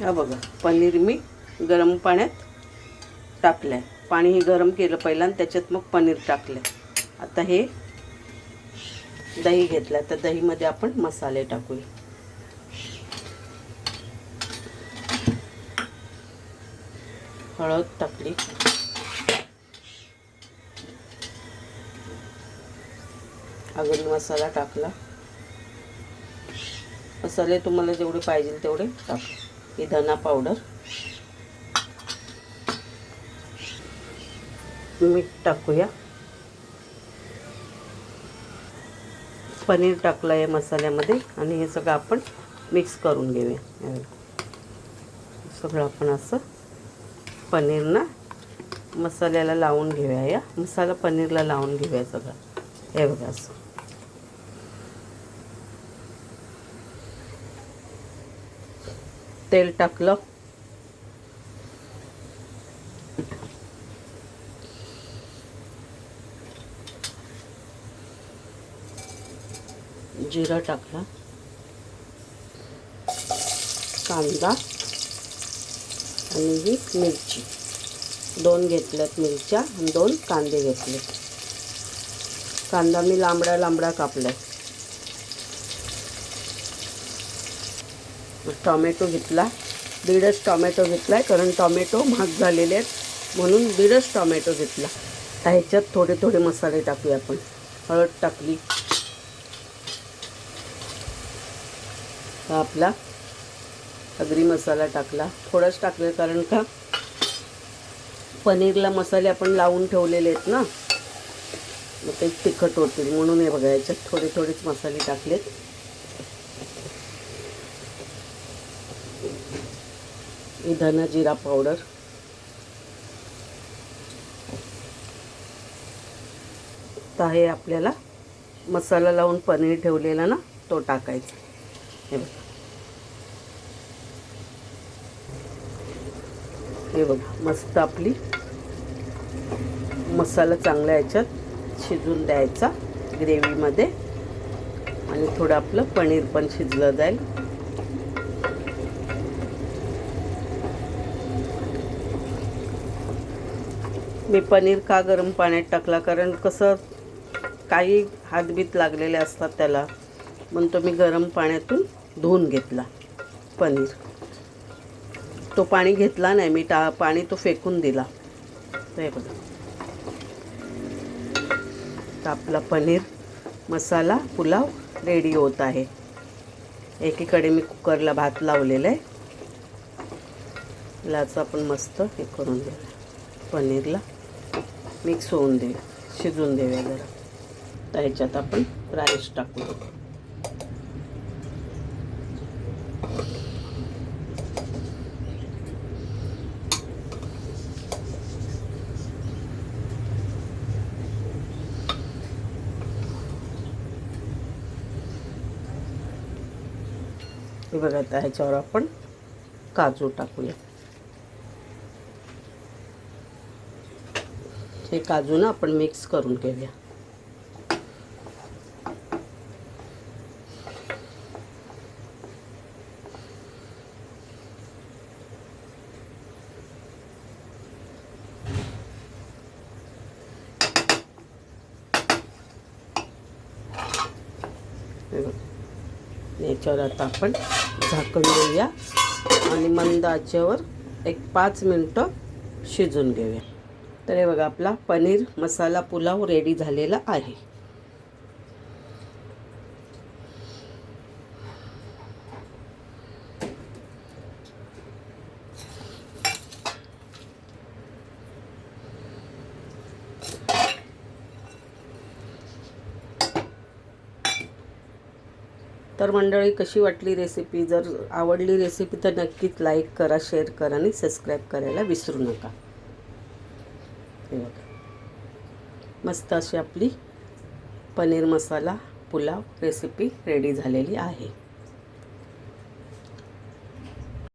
हा बघा पनीर मी गरम पाण्यात टाकलं आहे पाणी हे गरम केलं पहिला आणि त्याच्यात मग पनीर टाकलं आता हे दही घेतलं तर दहीमध्ये आपण मसाले टाकूया. हळद टाकली. अगदी मसाला टाकला. मसाले तुम्हाला जेवढे पाहिजे तेवढे टाका. ही धना पावडर. मीठ टाकूया. पनीर टाकलं आहे मसाल्यामध्ये आणि हे सगळं आपण मिक्स करून घेऊया. सगळं आपण असं पनीरनं मसाल्याला लावून घेऊया या. मसाला पनीरला लावून घेऊया सगळं. हे बघा असं. तेल टाकलं. जिरा टाकला. कांदा आणि ही मिरची. दोन घेतल्यात मिरच्या आणि दोन कांदे घेतले कांदा मी लांबडा लांबडा कापलाय. टॉमॅटो घेतला. दीडच टॉमॅटो आहे कारण टॉमॅटो महाग झालेले आहेत. म्हणून दीडच टॉमॅटो घेतला. आता ह्याच्यात थोडे थोडे मसाले टाकूया आपण. हळद टाकली. हा आपला अगरी मसाला टाकला. थोडाच टाकले कारण का पनीरला मसाले आपण लावून ठेवलेले आहेत ना. मग ते तिखट होतील म्हणून हे बघा याच्यात थोडे थोडेच मसाले टाकलेत. ही धना जिरा पावडर तर हे आपल्याला मसाला लावून पनीर ठेवलेला ना तो टाकायचा. हे बघा. हे बघा मस्त आपली मसाला चांगला याच्यात शिजून द्यायचा ग्रेव्हीमध्ये आणि थोडं आपलं पनीर पण शिजलं जाईल. मी पनीर का गरम पाण्यात टाकला? कारण कसं काही हातबीत लागलेले असतात त्याला. म्हणून तो मी गरम पाण्यातून धुवून घेतला पनीर. तो पाणी घेतला नाही मी टा पाणी तो फेकून दिला. ते बघा. आपला पनीर मसाला पुलाव रेडी होत आहे. एकीकडे मी कुकरला भात लावलेला आहे. याचं आपण मस्त हे करून देऊया पनीरला मिक्स होऊन दे शिजवून देऊया जरा तर ह्याच्यात आपण राईस टाकू. हे बघा आता ह्याच्यावर आपण काजू टाकूया. हे काजू ना आपण मिक्स करून घेऊया. याच्यावर आता आपण झाकण देऊया आणि मंद आचेवर एक पाच मिनटं शिजून घेऊया. तर हे बघा आपला पनीर मसाला पुलाव रेडी झालेला आहे. तर मंडळी कशी वाटली रेसिपी जर आवडली रेसिपी तर नक्कीच लाईक करा शेअर करा आणि सबस्क्राईब करायला विसरू नका. हे बघा. मस्त अशी आपली पनीर मसाला पुलाव रेसिपी रेडी झालेली आहे.